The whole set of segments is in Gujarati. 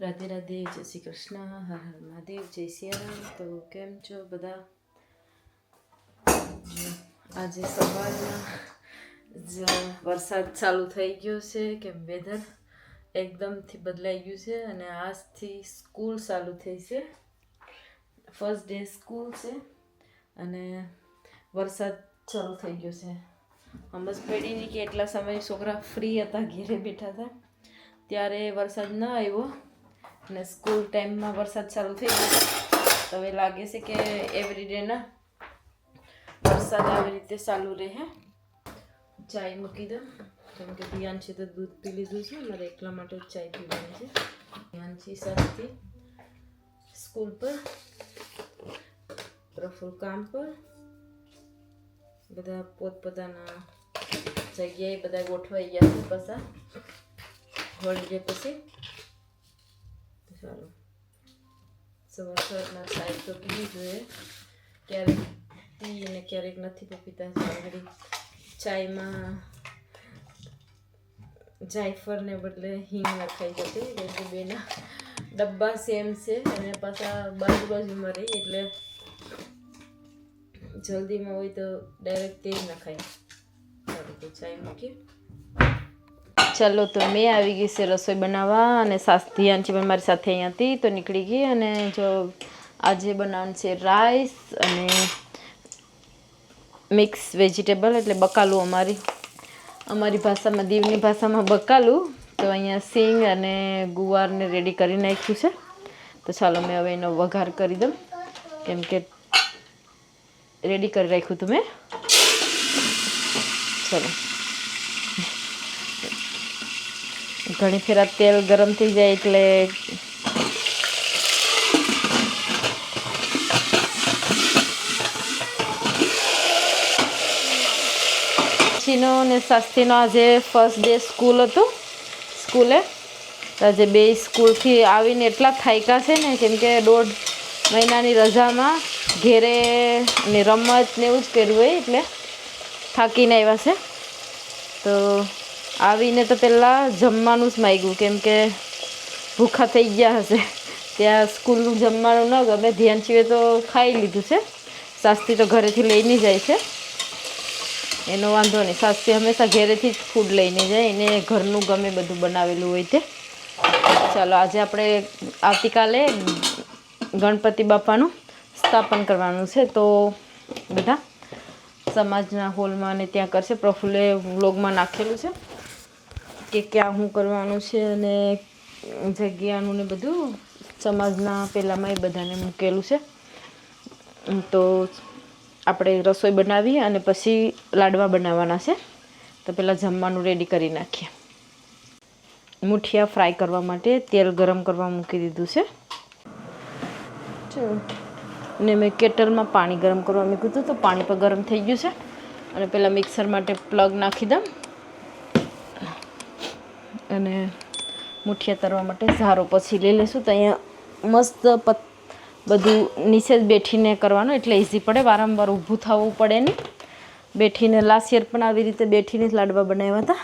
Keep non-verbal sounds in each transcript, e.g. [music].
રાધે રાધે, જય શ્રી કૃષ્ણ, હર હર મહાદેવ, જય સિયારામ. તો કેમ છો બધા? આજે સવારના જ વરસાદ ચાલુ થઈ ગયો છે, કેમ વેધર એકદમથી બદલાઈ ગયું છે અને આજથી સ્કૂલ ચાલુ થઈ છે. ફર્સ્ટ ડે સ્કૂલ છે અને વરસાદ ચાલુ થઈ ગયો છે. સમજ પડી નહીં કે એટલા સમય છોકરા ફ્રી હતા, ઘેરે બેઠા હતા. ત્યારે વરસાદ ન આવ્યો. અને સ્કૂલ ટાઈમમાં વરસાદ ચાલુ થઈ ગયો તો હવે લાગે છે કે એવરીડે ના વરસાદ આવી રીતે ચાલુ રહે ચાય મૂકી દઉં કેમ કે ધ્યાન છે તો દૂધ પી લીધું છે મારે એકલા માટે જ ચાય પીવાની છે ધ્યાન છે સાથે સ્કૂલ પર પ્રફુલ કામ પર બધા પોતપોતાના જગ્યાએ બધા ગોઠવાઈ ગયા છે પાછા હોલિડે પછી તો ચાલો સવાર સવારના ચાય તો પીવી જોઈએ ક્યારેક પી અને ક્યારેક નથી પણ પીતા આગળ ચાયમાં જાયફળને બદલે હિંગ નખાઈ જતી કે બેના ડબ્બા સેમ છે અને પાછા બાજુ બાજુમાં રહી એટલે જલ્દીમાં હોય તો ડાયરેક્ટ તેલ નખાય ચાલો તો ચાય મૂકીએ ચાલો તો મેં આવી ગઈ છે રસોઈ બનાવવા અને સાસ ધ્યાન છે મારી સાથે અહીંયાથી તો નીકળી ગઈ અને જો આજે બનાવવાનું છે રાઈસ અને મિક્સ વેજીટેબલ એટલે બકાલું અમારી. અમારી ભાષામાં, દીવની ભાષામાં બકાલું. તો અહીંયા સિંગ અને ગુવારને રેડી કરી નાખ્યું છે. તો ચાલો મેં હવે એનો વઘાર કરી દઉં. કેમ કે રેડી કરી રાખ્યું મેં. ચલો. ઘણી ફેરા તેલ ગરમ થઈ જાય એટલે છીનો ને શાસ્ત્રીનો આજે ફર્સ્ટ ડે સ્કૂલ હતું. સ્કૂલે. આજે બે સ્કૂલથી આવીને એટલા થાયકા છે ને, કેમ કે દોઢ મહિનાની રજામાં ઘેરે ને રમત ને એવું જ કર્યું હોય એટલે થાકીને આવ્યા છે. તો આવીને તો પહેલાં જમવાનું જ માગ્યું, કેમ કે ભૂખા થઈ ગયા હશે. ત્યાં સ્કૂલનું જમવાનું ન ગમે, ધ્યાન સિવાય તો ખાઈ લીધું છે. શાસ્ત્રી તો ઘરેથી લઈને જાય છે. એનો વાંધો નહીં. શાસ્ત્રી હંમેશા ઘરેથી જ ફૂડ લઈને જાય. એને ઘરનું ગમે બધું બનાવેલું હોય તે. ચાલો, આજે આપણે આવતીકાલે ગણપતિ બાપાનું સ્થાપન કરવાનું છે. તો બધા સમાજના હોલમાં ને ત્યાં કરશે. પ્રફુલ્લે વ્લોગમાં નાખેલું છે. કે ક્યાં શું કરવાનું છે અને જગ્યાનું ને બધું સમાજના પહેલાંમાં એ બધાને મૂકેલું છે. તો આપણે રસોઈ બનાવી અને પછી લાડવા બનાવવાના છે. તો પહેલાં જમવાનું રેડી કરી નાખીએ. મુઠિયા ફ્રાય કરવા માટે તેલ ગરમ કરવા મૂકી દીધું છે. ને મેં કેટલમાં પાણી ગરમ કરવા મૂક્યું હતું તો પાણી પણ ગરમ થઈ ગયું છે. અને પહેલાં મિક્સર માટે પ્લગ નાખી દઉં. અને મુઠિયા તરવા માટે ઝારો પછી લઈ લઈશું તો અહીંયા મસ્ત પત, બધું નીચે જ બેઠીને કરવાનું, એટલે ઇઝી પડે. વારંવાર ઊભું થવું પડે નહીં. બેઠીને લાસ્ટ યર પણ આવી રીતે બેઠીને જ લાડવા બનાવ્યા હતા.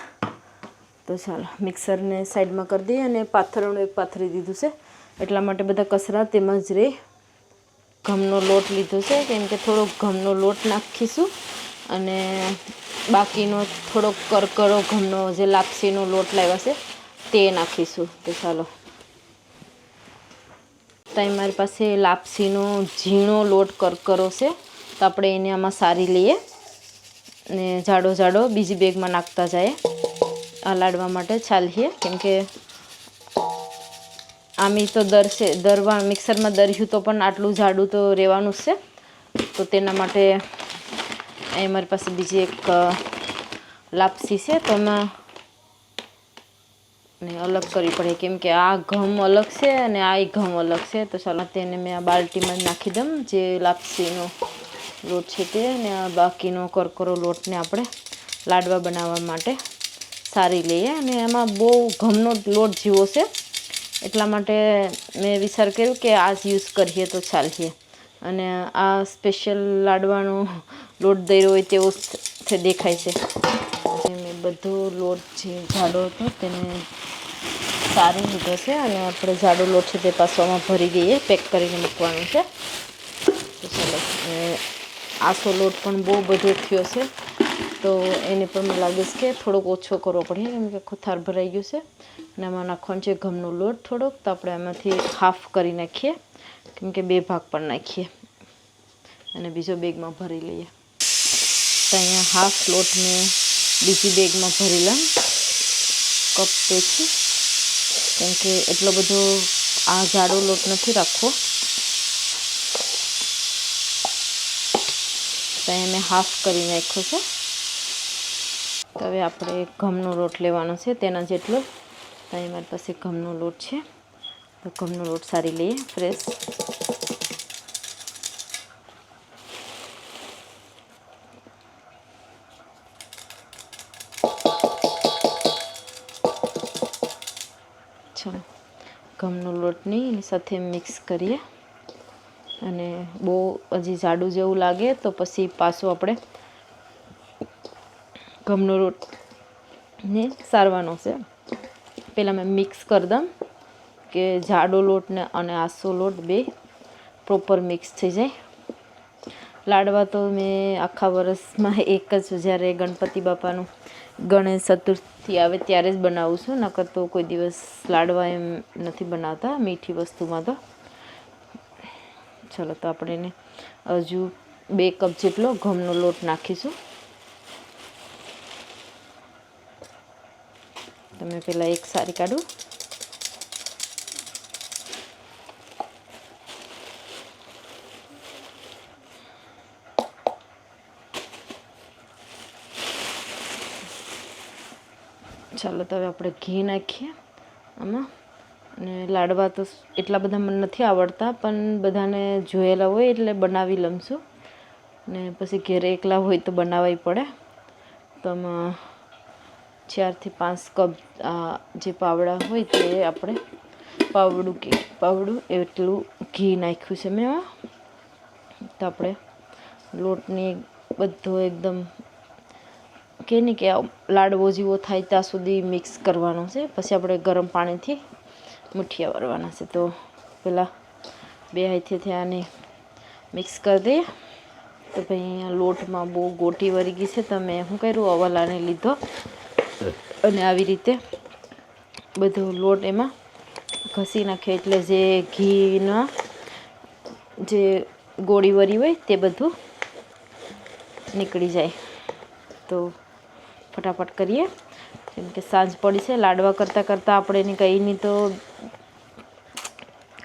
તો ચાલો, મિક્સરને સાઈડમાં કરી દઈએ અને પાથરણું એક પાથરી દીધું છે. એટલા માટે બધા કચરા તેમાં જ રહે ઘઉંનો લોટ લીધો છે. કેમ કે થોડોક ઘઉંનો લોટ નાખીશું. અને બાકીનો થોડોક કરકરો, ઘઉંનો જે લાપસીનો લોટ લાવ્યા છે, તે નાખીશું. તો ચાલો. ત્યાં મારી પાસે લાપસીનો ઝીણો લોટ કરકરો છે. તો આપણે એને આમાં સારી લઈએ ને જાડો જાડો બીજી બેગમાં નાખતા જાય. આ લાડવા માટે ચાલીએ. કેમકે આમી તો દરશે દરવા મિક્સરમાં દર્યું તો પણ આટલું જાડું તો રહેવાનું છે. તો તેના માટે અહીં મારી પાસે બીજી એક લાપસી છે, તો એમાં ને અલગ કરવી પડે. કેમ કે આ ઘઉં અલગ છે અને આ ઘઉં અલગ છે. તો ચાલો, તેને મેં આ બાલ્ટીમાં નાખી દઉં, જે લાપસીનો લોટ છે તે અને આ બાકીનો કરકરો લોટને આપણે લાડવા બનાવવા માટે સારી લઈએ. અને એમાં બહુ ઘઉંનો લોટ જેવો છે. એટલા માટે મેં વિચાર કર્યો કે આ યુઝ કરીએ તો ચાલીએ. અને આ સ્પેશિયલ લાડવાનો લોટ દર્યો હોય તેવો દેખાય છે. જે મેં બધો લોટ જે જાડો હતો તેને સારી લીધો છે અને આપણે જાડો લોટ છે તે પાસવામાં ભરી દઈએ, પેક કરીને મૂકવાનું છે. તો ચાલો આસો લોટ પણ બહુ બધો થયો છે. તો એને પણ મને લાગે છે કે થોડોક ઓછો કરવો પડે, કેમ કે ખુથાર ભરાઈ ગયું છે. અને આમાં નાખવાનું છે ઘઉંનો લોટ થોડોક, તો આપણે આમાંથી હાફ કરી નાખીએ. કેમ કે બે ભાગ પણ નાખીએ. અને બીજો બેગમાં ભરી લઈએ. તો અહીંયા હાફ લોટ મેં બીજી બેગમાં ભરી લઉં. કપ પેથી કેમ કે એટલો બધો આ જાડો લોટ નથી રાખવો. તો અહીંયા મેં હાફ કરી નાખ્યો છે. તો હવે આપણે ઘઉંનો લોટ લેવાનો છે, તેના જેટલો. તો અહીં મારી પાસે ઘઉંનો લોટ છે. ઘઉંનો લોટ સારી લઈએ ફ્રેશ ચાલો ઘઉંનો લોટની એની સાથે મિક્સ કરીએ. અને બહુ હજી જાડું જેવું લાગે તો પછી પાછું આપણે ઘઉંનો લોટ ને સારવાનો છે. પહેલાં મેં મિક્સ કરી દઉં. કે જાડો લોટ ને અને આસો લોટ બે પ્રોપર મિક્સ થઈ જાય. લાડવા તો મેં આખા વરસમાં એક જ જ્યારે ગણપતિ બાપાનું ગણેશ ચતુર્થી આવે ત્યારે જ બનાવું છું. નકર તો કોઈ દિવસ લાડવા એમ નથી બનાવતા, મીઠી વસ્તુમાં તો. ચલો તો આપણે એને હજુ બે કપ જેટલો ઘઉંનો લોટ નાખીશું. તમે પહેલાં એક સારી કાઢું. ચાલો તો હવે આપણે ઘી નાખીએ. આમાં. અને લાડવા તો એટલા બધા મને નથી આવડતા, પણ બધાને જોયેલા હોય એટલે બનાવી લમશું ને પછી ઘેરે એકલા હોય તો બનાવવી પડે. તો આમાં ચારથી પાંચ કપ જે પાવડા હોય તે આપણે પાવડું કે પાવડું એટલું ઘી નાખ્યું છે મેં તો આપણે લોટની બધો એકદમ કે નહીં કે લાડવો જેવો થાય ત્યાં સુધી મિક્સ કરવાનો છે. પછી આપણે ગરમ પાણીથી મુઠિયા વરવાના છે. તો પહેલાં બે હાથેથી આને મિક્સ કરી દઈએ. તો ભાઈ અહીંયા લોટમાં બહુ ગોટી વરી ગઈ છે. તો મેં શું કર્યું? અવલાને લીધો. અને આવી રીતે બધો લોટ એમાં ઘસી નાખ્યો એટલે જે ઘીના જે ગોળી વરી હોય તે બધું નીકળી જાય. તો ફટાફટ કરીએ. કેમ કે સાંજ પડી છે, લાડવા કરતાં કરતાં આપણે એની કંઈની તો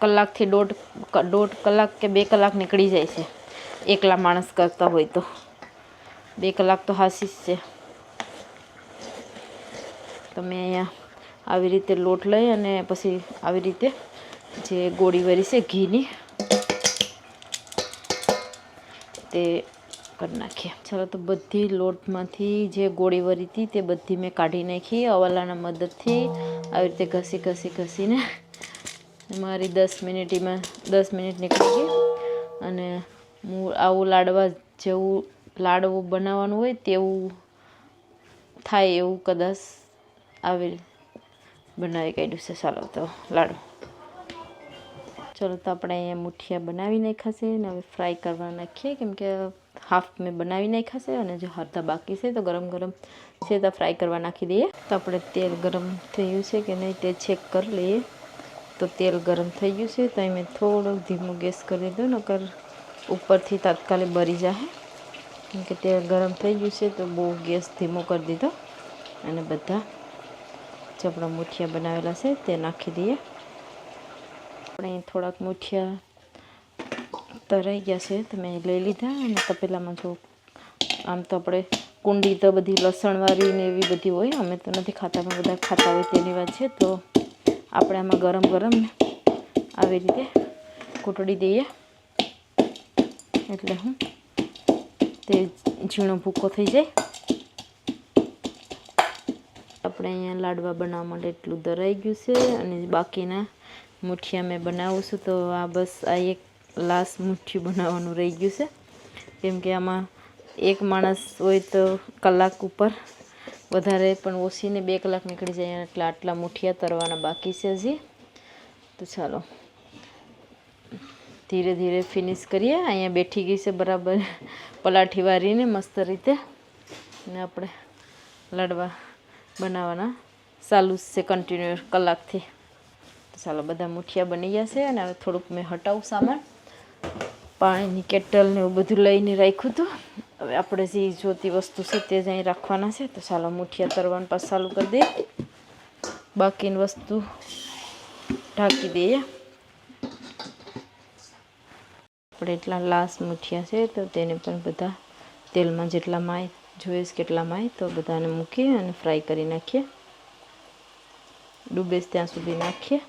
કલાકથી દોઢ દોઢ કલાક કે બે કલાક નીકળી જાય છે. એકલા માણસ કરતા હોય તો. બે કલાક તો હાસી છે. તમે અહીંયા આવી રીતે લોટ લઈ અને પછી આવી રીતે જે ગોળી વરી છે ઘીની, તે કરી નાખીએ. ચાલો તો બધી લોટમાંથી જે ગોળી વરી હતી તે બધી મેં કાઢી નાખી, અવાલાના મદદથી આવી રીતે ઘસી ઘસી, ઘસીને મારી દસ મિનિટમાં, દસ મિનિટ નીકળી ગઈ. અને હું આવું લાડવા જેવું લાડવું બનાવવાનું હોય તેવું થાય એવું કદાચ આવી બનાવી કાઢ્યું છે. ચાલો તો લાડુ. ચલો તો આપણે અહીંયા મુઠિયા બનાવી નાખ્યા અને હવે ફ્રાય કરવા નાખીએ. કેમ કે હાફ મેં બનાવી નાખ્યા છે અને જો અડધા બાકી છે તો ગરમ ગરમ છે તો ફ્રાય કરવા નાખી દઈએ તો આપણે તેલ ગરમ થયું છે કે નહીં તે ચેક કરી લઈએ તો તેલ ગરમ થઈ ગયું છે તો અહીં મેં થોડુંક ધીમું ગેસ કરી દીધું નકર ઉપરથી તાત્કાલિક બળી જાય કેમ કે તેલ ગરમ થઈ ગયું છે તો બહુ ગેસ ધીમો કરી દીધો અને બધા જે આપણા મુઠિયા બનાવેલા છે તે નાખી દઈએ આપણે થોડાક મુઠિયા તરાઈ ગયા છે, તો મેં લઈ લીધા અને તપેલામાં જો આમ તો આપણે કુંડી તો બધી લસણવાળી ને એવી બધી હોય, અમે તો નથી ખાતા, પણ બધા ખાતા હોય તેની વાત છે, તો આપણે આમાં ગરમ ગરમ આવી રીતે કૂટડી દઈએ. એટલે હું તે ઝીણો ભૂકો થઈ જાય. આપણે અહીંયા લાડવા બનાવવા માટે એટલું દરાઈ ગયું છે અને બાકીના મુઠિયા મેં બનાવું છું, તો આ બસ આ એક લાસ્ટ મુઠ્ઠી બનાવવાનું રહી ગયું છે. કેમ કે આમાં એક માણસ હોય તો કલાક ઉપર વધારે પણ ઓછીને બે કલાક નીકળી જાય એટલે આટલા મુઠિયા તરવાના બાકી છે હજી. તો ચાલો. ધીરે ધીરે ફિનિશ કરીએ. અહીંયા બેઠી ગઈ છે બરાબર પલાઠી વારીને મસ્ત રીતે. ને આપણે લાડવા બનાવવાના. ચાલુ છે કન્ટિન્યુ કલાકથી. ચાલો બધા મુઠિયા બની ગયા છે અને હવે થોડુંક મેં હટાવું સામાન. પાણીની કેટલ ને એવું બધું લઈને રાખ્યું હતું. હવે આપણે જે જોતી વસ્તુ છે તે જ અહીં રાખવાના છે. તો ચાલો મુઠિયા તરવાનું પાછું ચાલુ કરી દઈએ. બાકીની વસ્તુ ઢાંકી દઈએ. આપણે એટલા લાસ મુઠિયા છે તો તેને પણ બધા તેલમાં જેટલા માય જોઈશ કેટલા માય તો બધાને મૂકીએ અને ફ્રાય કરી નાખીએ. ડૂબેશ ત્યાં સુધી નાખીએ.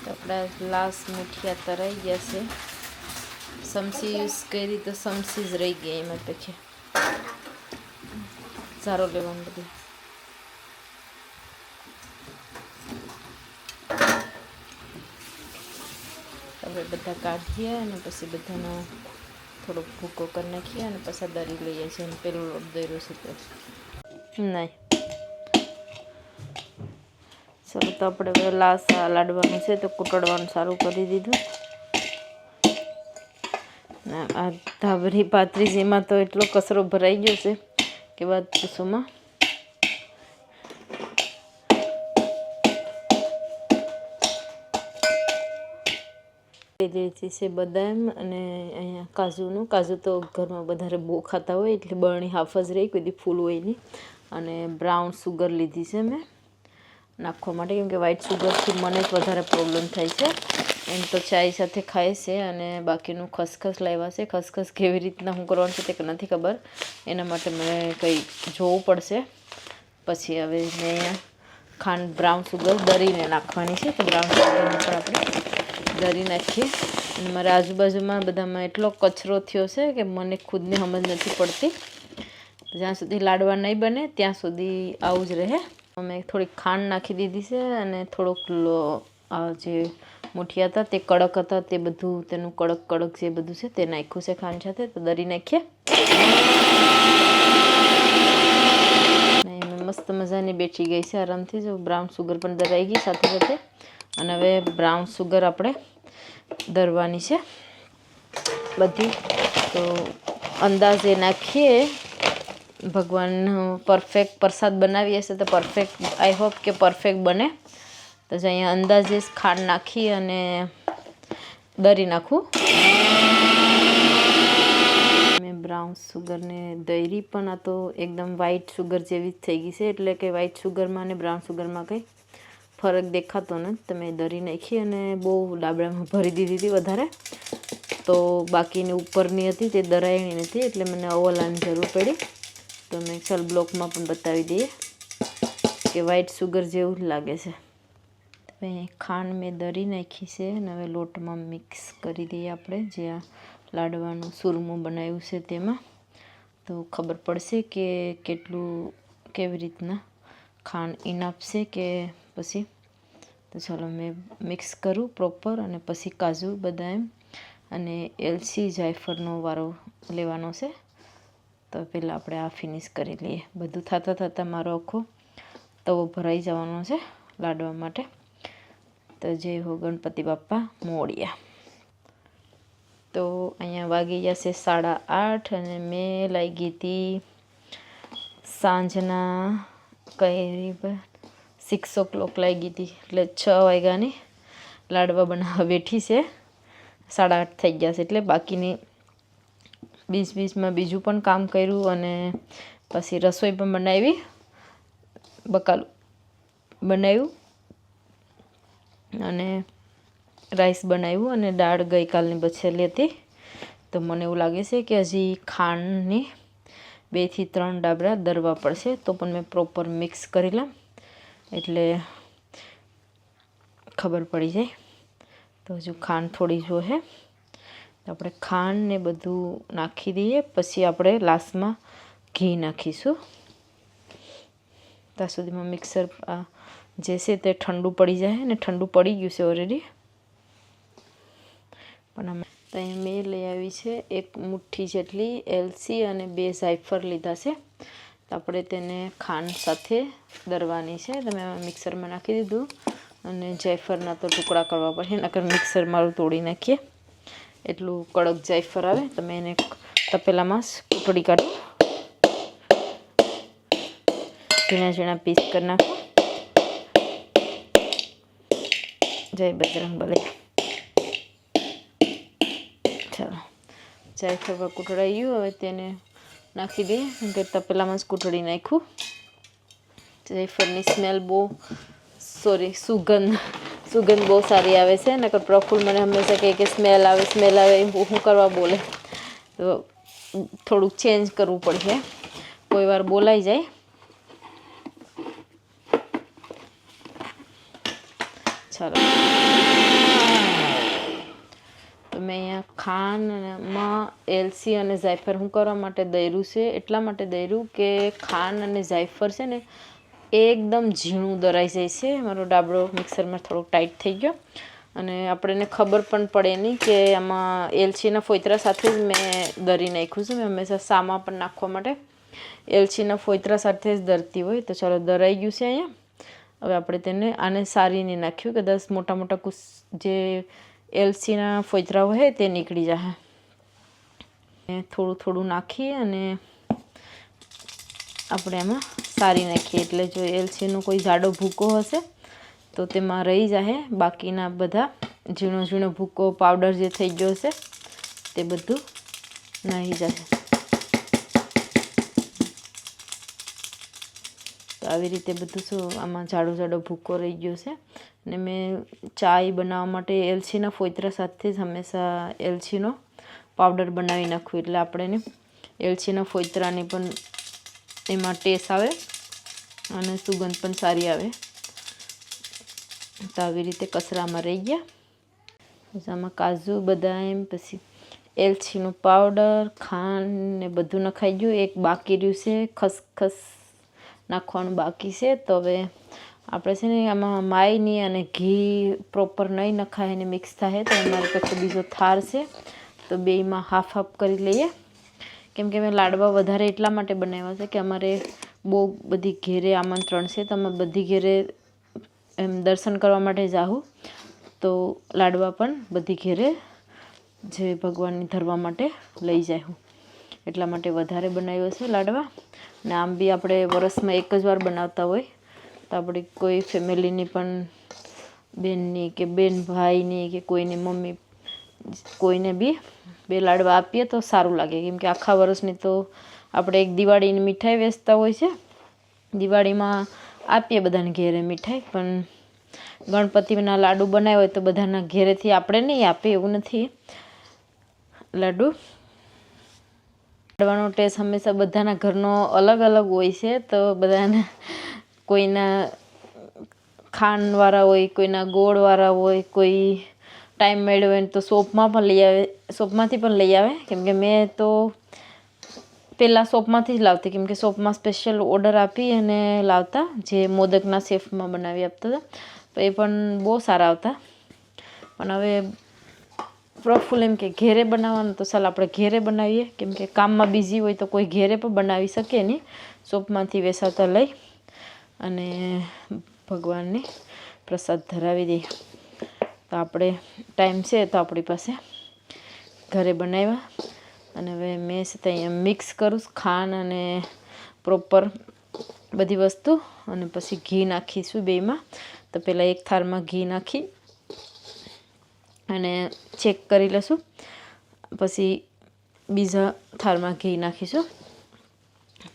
તો આપણા લાસ્ટ મુઠિયા તરાઈ ગયા છે. સમસી યુઝ કરી તો સમસી જ રહી ગયા એમાં પછી સારો લેવાનું બધું. હવે બધા કાઢીએ અને પછી બધાનો થોડોક ભૂકો કરી નાખીએ અને પછી દરી લઈએ છીએ. પેલું લોટ દર્યો છે તો નહીં. ચાલો તો આપણે લાસ લાડવાનું છે તો કૂટડવાનું સારું કરી દીધું. આ ધાબરી પાત્રીસ જેમાં તો એટલો કચરો ભરાઈ ગયો છે કે વાત પૂછોમાં લીધી છે બદામ અને અહીંયા કાજુનું. કાજુ તો ઘરમાં વધારે બહુ ખાતા હોય, એટલે બરણી હાફ જ રહી, કોઈ દી ફૂલ હોય નહીં. અને બ્રાઉન સુગર લીધી છે મેં. નાખવા માટે કેમકે વ્હાઈટ સુગરથી મને જ વધારે પ્રોબ્લેમ થાય છે. એમ તો ચાય સાથે ખાય છે અને બાકીનું ખસખસ લાવ્યા છે. ખસખસ કેવી રીતના હું કરવાનું છે તે નથી ખબર. એના માટે મને કંઈ જોવું પડશે. પછી હવે મેં અહીંયા ખાંડ બ્રાઉન સુગર દરીને નાખવાની છે. તો બ્રાઉન સુગરને પણ આપણે દરી નાખીએ. અને મારા આજુબાજુમાં બધામાં એટલો કચરો થયો છે કે મને ખુદને સમજ નથી પડતી. જ્યાં સુધી લાડવા નહીં બને, ત્યાં સુધી આવું જ રહે. અમે થોડીક ખાંડ નાખી દીધી છે અને થોડોક લો જે મુઠિયા હતા તે કડક હતા, તે બધું તેનું કડક કડક જે બધું છે તે નાખ્યું છે ખાંડ સાથે. તો દરી નાખીએ. મસ્ત મજાની બેઠી ગઈ છે આરામથી. જો બ્રાઉન સુગર પણ દરાઈ ગઈ સાથે સાથે. અને હવે બ્રાઉન સુગર આપણે દરવાની છે. બધી. તો અંદાજે નાખીએ. ભગવાનનો પરફેક્ટ પ્રસાદ બનાવી હશે તો પરફેક્ટ આઈ હોપ કે પરફેક્ટ બને. તો જ અહીંયા અંદાજે ખાંડ નાખી અને દરી નાખું. મેં બ્રાઉન સુગરને દૈરી પણ, આ તો એકદમ વ્હાઈટ સુગર જેવી જ થઈ ગઈ છે, એટલે કે વ્હાઈટ સુગરમાં અને બ્રાઉન સુગરમાં કંઈ ફરક દેખાતો નથી. તમે દરી નાખી અને બહુ ડાબડામાં ભરી દીધી હતી વધારે. તો બાકીની ઉપરની હતી, તે દરાયણી નથી, એટલે મને અવલાની જરૂર પડી. તો એક્સેલ બ્લોકમાં પણ બતાવી દઈએ કે વ્હાઈટ સુગર જેવું જ લાગે છે. હવે ખાંડ મેં દરી નાખી છે અને હવે લોટમાં મિક્સ કરી દઈએ આપણે, જે આ લાડવાનું સુરમું બનાવ્યું છે તેમાં. તો ખબર પડશે કે કેટલું કેવી રીતના ખાંડ ઇનાફ છે કે પછી? તો ચાલો મેં મિક્સ કરું પ્રોપર અને પછી કાજુ, બદામ અને એલસી જાયફળનો વારો લેવાનો છે. તો પહેલાં આપણે આ ફિનિશ કરી લઈએ. બધું થતાં થતાં મારો આખો તવો ભરાઈ જવાનો છે લાડવા માટે. તો જય હો ગણપતિ બાપ્પા, મોડિયા. તો અહીંયા વાગી જશે સાડા આઠ અને મેં લાગી હતી સાંજના કઈ સિક્સ ઓ ક્લોક લાગી હતી. એટલે છ વાગ્યાની લાડવા બનાવવા બેઠી છે. સાડા આઠ થઈ ગયા છે. એટલે બાકીની બીચ બીચમાં બીજું પણ કામ કર્યું અને પછી રસોઈ પણ બનાવી, બકાલું બનાવ્યું. અને રાઈસ બનાવ્યું અને દાળ ગઈકાલની બચેલી હતી. તો મને એવું લાગે છે કે હજી ખાંડની બેથી ત્રણ ડાબરા દરવા પડશે, તો પણ મેં પ્રોપર મિક્સ કરી લઉં. એટલે ખબર પડી જાય. તો હજુ ખાંડ થોડી જો તો આપણે ખાંડ ને બધું નાખી દઈએ, પછી આપણે લાસ્ટમાં ઘી નાખીશું. ત્યાં સુધીમાં મિક્સર જે છે તે ઠંડુ પડી જાય ને ઠંડુ પડી ગયું છે ઓલરેડી પણ અમે ત્યાં મેં લઈ આવી છે એક મુઠ્ઠી જેટલી એલસી અને બે ઝાયફર લીધા છે. તો આપણે તેને ખાંડ સાથે દરવાની છે. તમે મિક્સરમાં નાખી દીધું અને જાયફળના તો ટુકડા કરવા પડશે, નકર મિક્સર મારું તોડી નાખીએ. એટલું કડક જાયફળ આવે, તમે એને તપેલામાં કૂટડી કાઢો. ઝીણા ઝીણા પીસ કરી નાખો. જય બજરંગ બલે. ચાલો. જાયફળ કૂટડાઈ ગયું, હવે તેને નાખી દઈએ કે તપેલામાં જ કૂટડી નાખ્યું. જાયફળની સ્મેલ બહુ સોરી સુગંધ. સુગંધ બહુ સારી આવે છે અને પ્રફુલ મને હંમેશા કહે કે સ્મેલ આવે સ્મેલ આવે હું કરવા બોલે. તો થોડુંક ચેન્જ કરવું પડશે. કોઈ વાર બોલાઈ જાય. ચાલો. તો મેં અહીંયા ખાંડમાં એલસી અને જાયફર હું કરવા માટે દર્યું છે. એટલા માટે દર્યું કે ખાંડ અને જાયફર છે ને એકદમ ઝીણું દરાઈ જાય છે. મારો ડાબડો મિક્સરમાં થોડોક ટાઈટ થઈ ગયો. અને આપણને ખબર પણ પડે નહીં કે આમાં એલચીના ફોતરા સાથે જ મેં દરી નાખ્યું છે. મેં હંમેશા સામા પણ નાખવા માટે એલચીના ફોતરા સાથે જ દરતી હોય. તો ચાલો દરાઈ ગયું છે અહીંયા. હવે આપણે તેને આને સારીને નાખ્યું. કે દસ મોટા મોટા કુસ જે એલસીના ફોતરા હોય તે નીકળી જાય થોડું થોડું નાખી અને આપણે એમાં સારી નાખીએ એટલે જો એલસીનો કોઈ જાડો ભૂકો હશે, તો તેમાં રહી જાય બાકીના બધા ઝીણો ઝીણો ભૂકો, પાવડર જે થઈ ગયો હશે, તે બધું નાહી જશે તો આવી રીતે બધું શું આમાં જાડો જાડો ભૂકો રહી ગયો છે. અને મેં ચાય બનાવવા માટે એલચીના ફોતરા સાથે જ હંમેશા એલચીનો પાવડર બનાવી નાખું. એટલે આપણે એલચીના ફોતરાની પણ એમાં ટેસ્ટ આવે. અને સુગંધ પણ સારી આવે. તો આવી રીતે કચરામાં રહી ગયા. આમાં કાજુ, બદામ, પછી એલચીનું પાવડર, ખાંડ ને બધું નખાઈ ગયું. એક બાકી રહ્યું છે, ખસખસ નાખવાનું બાકી છે. તો હવે આપણે છે ને આમાં માયની અને ઘી પ્રોપર નહીં નખાય અને મિક્સ થાય તો અમારી પાસે બીજો થાર છે. તો બેમાં હાફ હાફ કરી લઈએ. કેમ કે મેં લાડવા વધારે એટલા માટે બનાવ્યા છે કે અમારે બહુ બધી ઘેરે આમંત્રણ છે. તમે બધી ઘેરે એમ દર્શન કરવા માટે જાઓ તો લાડવા પણ બધી ઘેરે જે ભગવાનની ધરવા માટે લઈ જાય એટલા માટે વધારે બનાવ્યો છે લાડવા. ને આમ બી આપણે વરસમાં એક જ વાર બનાવતા હોય. તો આપણી કોઈ ફેમિલીની પણ બેનની કે બેન ભાઈની કે કોઈની મમ્મી કોઈને બી બે લાડવા આપીએ તો સારું લાગે. કેમ કે આખા વર્ષની તો આપણે એક દિવાળીની મીઠાઈ વેચતા હોય છે. દિવાળીમાં આપીએ બધાને ઘેરે મીઠાઈ, પણ ગણપતિના લાડુ બનાવ્યા હોય તો બધાના ઘેરેથી આપણે નહીં આપીએ એવું નથી. લાડુ. લાડવાનો ટેસ્ટ હંમેશા બધાના ઘરનો અલગ અલગ હોય છે, તો બધાને કોઈના ખાંડવાળા હોય, કોઈના ગોળવાળા હોય, કોઈ ટાઈમ મેળવે તો સોપમાં પણ લઈ આવે, શોપમાંથી પણ લઈ આવે. કેમકે મેં તો પહેલાં શોપમાંથી જ લાવતી કેમકે શોપમાં સ્પેશિયલ ઓર્ડર આપી અને લાવતા, જે મોદકના શેફમાં બનાવી આપતા હતા. તો એ પણ બહુ સારા આવતા. પણ હવે પ્રફુલ એમ કે ઘેરે બનાવવાનું, તો ચાલ આપણે ઘેરે બનાવીએ. કેમ કે કામમાં બિઝી હોય તો કોઈ ઘેરે પણ બનાવી શકે નહીં. શોપમાંથી વેસાતા લઈ અને ભગવાનને પ્રસાદ ધરાવી દઈએ. તો આપણે ટાઈમ છે તો આપણી પાસે ઘરે બનાવ્યા. અને હવે મેં છે અહીંયા મિક્સ કરું, ખાંડ અને પ્રોપર બધી વસ્તુ. અને પછી ઘી નાખીશું બેમાં. તો પહેલાં એક થાળમાં ઘી નાખી અને ચેક કરી લઈશું. પછી બીજા થાળમાં ઘી નાખીશું.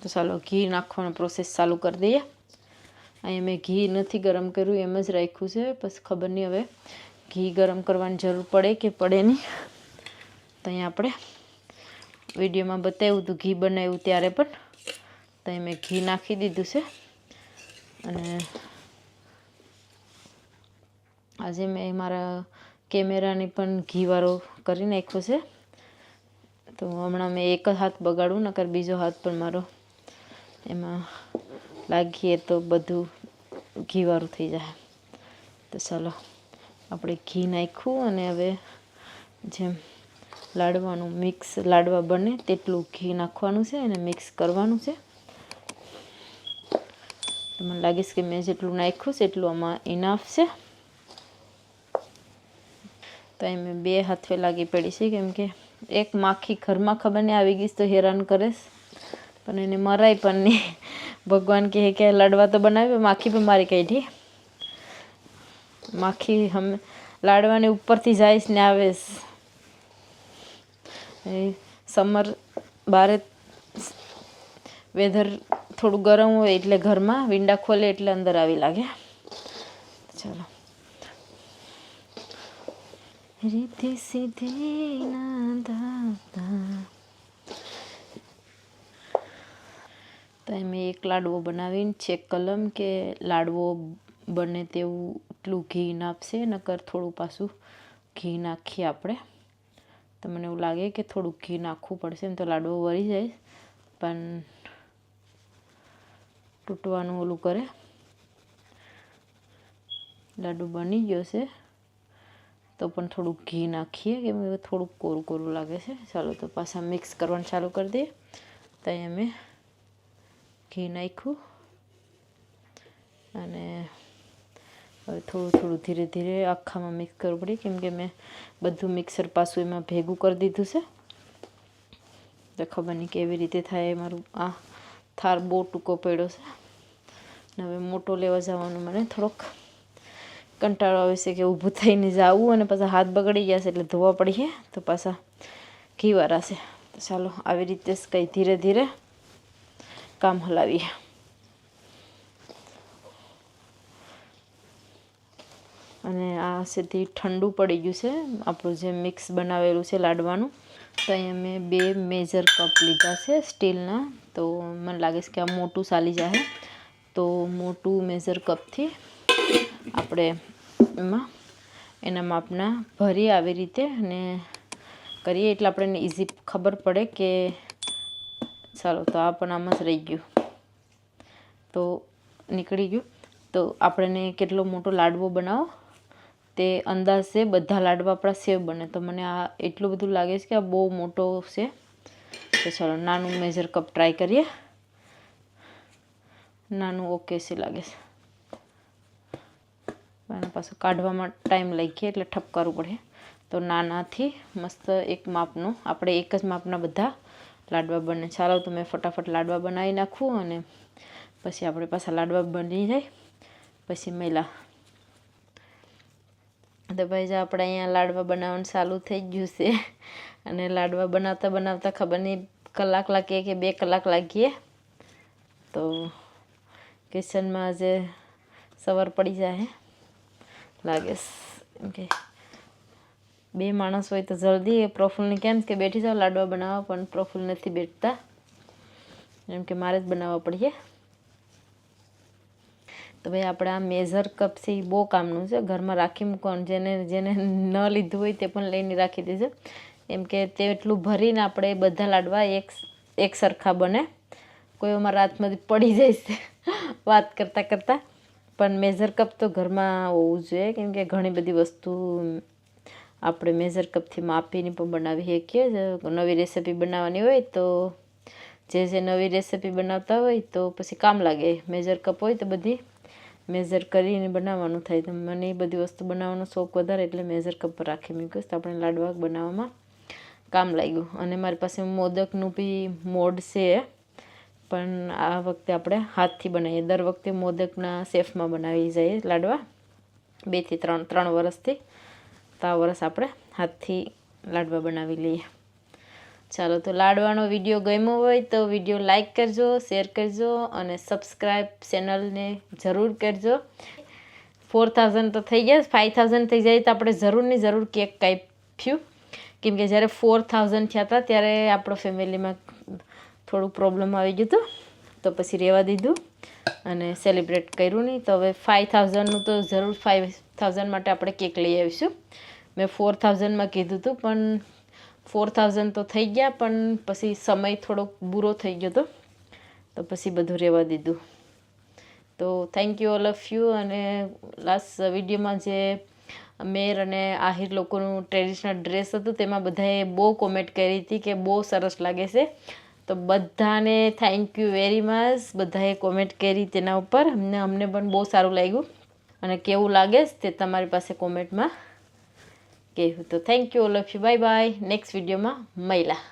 તો ચાલો ઘી નાખવાનો પ્રોસેસ ચાલુ કરી દઈએ. અહીંયા મેં ઘી નથી ગરમ કર્યું, એમ જ રાખ્યું છે. પછી ખબર નહીં હવે ઘી ગરમ કરવાની જરૂર પડે કે પડે નહીં. તો અહીંયા આપણે વિડીયોમાં બતાવ્યું હતું ઘી બનાવ્યું ત્યારે પણ. તો એ મેં ઘી નાખી દીધું છે. અને આજે મેં મારા કેમેરાની પણ ઘીવાળો કરી નાખ્યો છે. તો હમણાં મેં એક જ હાથ બગાડું, નકર બીજો હાથ પણ મારો. એમાં લાગીએ તો બધું ઘીવાળું થઈ જાય. તો ચાલો, આપણે ઘી નાખ્યું અને હવે જેમ લાડવાનું મિક્સ લાડવા બને તેટલું ઘી નાખવાનું છે અને મિક્સ કરવાનું છે. મને લાગે છે કે મેં જેટલું નાખ્યું છે એટલું આમાં ઇનાફ છે. તો અહીં મેં બે હાથે લાગી પડી છે કેમ કે એક માખી ઘરમાં ખબર નહીં આવી ગઈ તો હેરાન કરેશ પણ એને મરાય પણ નહીં. ભગવાન કહે કે લાડવા તો બનાવ્યો માખી પણ મારી કાઢી. માખી હમ લાડવાની ઉપરથી જાય ને આવે છે. એ સમર બારે વેધર થોડું ગરમ હોય એટલે ઘરમાં, વિંડા ખોલે એટલે અંદર આવી લાગે. ચાલો. રીતિ સીધી તો મેં એક લાડવો બનાવીને ચેક કલમ કે લાડવો બને તેવું, એટલું ઘી નાખશે, નકર થોડું પાછું ઘી નાખીએ આપણે. તો મને એવું લાગે કે થોડુંક ઘી નાખવું પડશે ને તો લાડવો વળી જાય. પણ તૂટવાનું ઓલું કરે. લાડુ બની ગયો છે. તો પણ થોડુંક ઘી નાખીએ કેમ કે થોડુંક કોરું કોરું લાગે છે. ચાલો તો પાછા મિક્સ કરવાનું ચાલુ કરી દઈએ. તો અમે ઘી નાખ્યું. અને હવે થોડું થોડું ધીરે ધીરે આખામાં મિક્સ કરવું પડે, કેમ કે મેં બધું મિક્સર પાછું એમાં ભેગું કરી દીધું છે. તો ખબર નહીં કેવી રીતે થાય મારું આ થાર બહુ ટૂંકો પડ્યો છે. ને હવે મોટો લેવા જવાનું મને થોડોક કંટાળો આવે છે કે ઊભું થઈને જવું અને પાછા હાથ બગડી ગયા છે એટલે ધોવા પડીએ, તો પાછા ઘી છે તો ચાલો, આવી રીતે કંઈ ધીરે ધીરે કામ હલાવીએ. અને આ સેથી ઠંડુ પડી ગયું છે. આપણું જે મિક્સ બનાવેલું છે લાડવાનું, તો અહીંયા મેં બે મેજર કપ લીધા છે સ્ટીલના. તો મને લાગે છે કે આ મોટું ચાલી જાય તો મોટું મેજર કપથી આપણે એમાં એના માપના ભરી આવી રીતે અને કરીએ. એટલે આપણને ઇઝી ખબર પડે કે ચાલો, તો આ પણ આમ જ રહી ગયું. તો નીકળી ગયું. તો આપણને કેટલો મોટો લાડવો બનાવો? તે અંદાજે બધા લાડવા આપણા સેવ બને. તો મને આ એટલું બધું લાગે છે કે આ બહુ મોટો છે. તો ચાલો, નાનું મેજર કપ ટ્રાય કરીએ. નાનું ઓકે છે લાગે છે. એના પાછું કાઢવામાં ટાઈમ લઈ ગયા એટલે ઠપ કરવું પડે. તો નાનાથી મસ્ત એક માપનું, આપણે એક જ માપના બધા લાડવા બને. ચાલો, તો મેં ફટાફટ લાડવા બનાવી નાખું અને પછી આપણે પાછા લાડવા બની જાય. પછી મેલા. તો ભાઈ, જો આપણે અહીંયા લાડવા બનાવવાનું ચાલુ થઈ ગયું છે. અને લાડવા બનાવતા બનાવતા ખબર નહીં, કલાક લાગીએ કે બે કલાક લાગીએ. તો કિચનમાં આજે સવાર પડી જાય લાગે એમ કે બે માણસ હોય તો જલ્દી. પ્રફુલને કેમ કે બેઠી જાઓ લાડવા બનાવવા, પણ પ્રફુલ નથી બેઠતા. એમ કે મારે જ બનાવવા પડીએ. તો ભાઈ આપણે આ મેઝર કપ છે એ બહુ કામનું છે. ઘરમાં રાખી મૂકવાનું, જેને જેને ન લીધું હોય તે પણ લઈને રાખી દેજો. એમ કે તે એટલું ભરીને આપણે બધા લાડવા એક એક સરખા બને. કોઈ અમારા હાથમાંથી પડી જાય છે [laughs] વાત કરતાં કરતાં. પણ મેઝર કપ તો ઘરમાં હોવું જોઈએ. કેમ કે ઘણી બધી વસ્તુ આપણે મેઝર કપથી માપીને પણ બનાવી શકીએ. નવી રેસીપી બનાવવાની હોય તો, જે જે નવી રેસીપી બનાવતા હોય તો પછી કામ લાગે. મેઝર કપ હોય તો બધી મેઝર કરીને બનાવવાનું થાય. તો મને એ બધી વસ્તુ બનાવવાનો શોખ વધારે એટલે મેઝર કપ પર રાખી મૂક્યું તો આપણે લાડવા બનાવવામાં કામ લાગ્યું. અને મારી પાસે મોદકનું બી મોડ છે. પણ આ વખતે આપણે હાથથી બનાવીએ. દર વખતે મોદકના શેફમાં બનાવી જઈએ લાડવા. બેથી ત્રણ ત્રણ વર્ષથી તો આ વર્ષ આપણે હાથથી લાડવા બનાવી લઈએ. ચાલો તો લાડવાનો વીડિયો ગમ્યો હોય તો વીડિયો લાઈક કરજો, શેર કરજો અને સબસ્ક્રાઈબ ચેનલને જરૂર કરજો. ફોર થાઉઝન્ડ તો થઈ ગયા ફાઇવ થાઉઝન્ડ થઈ જાય તો આપણે જરૂરની જરૂર કેક કાપ્યું. કેમ કે જ્યારે ફોર થાઉઝન્ડ થયા હતા ત્યારે આપણો ફેમિલીમાં થોડું પ્રોબ્લેમ આવી ગયું હતું. તો પછી રહેવા દીધું અને સેલિબ્રેટ કર્યું નહીં. તો હવે ફાઇવ થાઉઝન્ડનું તો જરૂર ફાઇવ થાઉઝન્ડ માટે આપણે કેક લઈ આવીશું. મેં ફોર થાઉઝન્ડમાં કીધું હતું, પણ ફોર થાઉઝન્ડ તો થઈ ગયા, પણ પછી સમય થોડોક બુરો થઈ ગયો હતો તો પછી બધું રહેવા દીધું. તો thank you all of you અને લાસ્ટ વિડીયોમાં જે મેર અને આહિર લોકોનું ટ્રેડિશનલ ડ્રેસ હતું, તેમાં બધાએ બહુ કોમેન્ટ કરી હતી કે બહુ સરસ લાગે છે. તો બધાને થેન્ક યુ વેરી મચ બધાએ કોમેન્ટ કરી તેના ઉપર. અમને અમને પણ બહુ સારું લાગ્યું. અને કેવું લાગે છે તે તમારી પાસે કોમેન્ટમાં કહેવું તો thank you love you bye bye next વિડીયોમાં મહિલા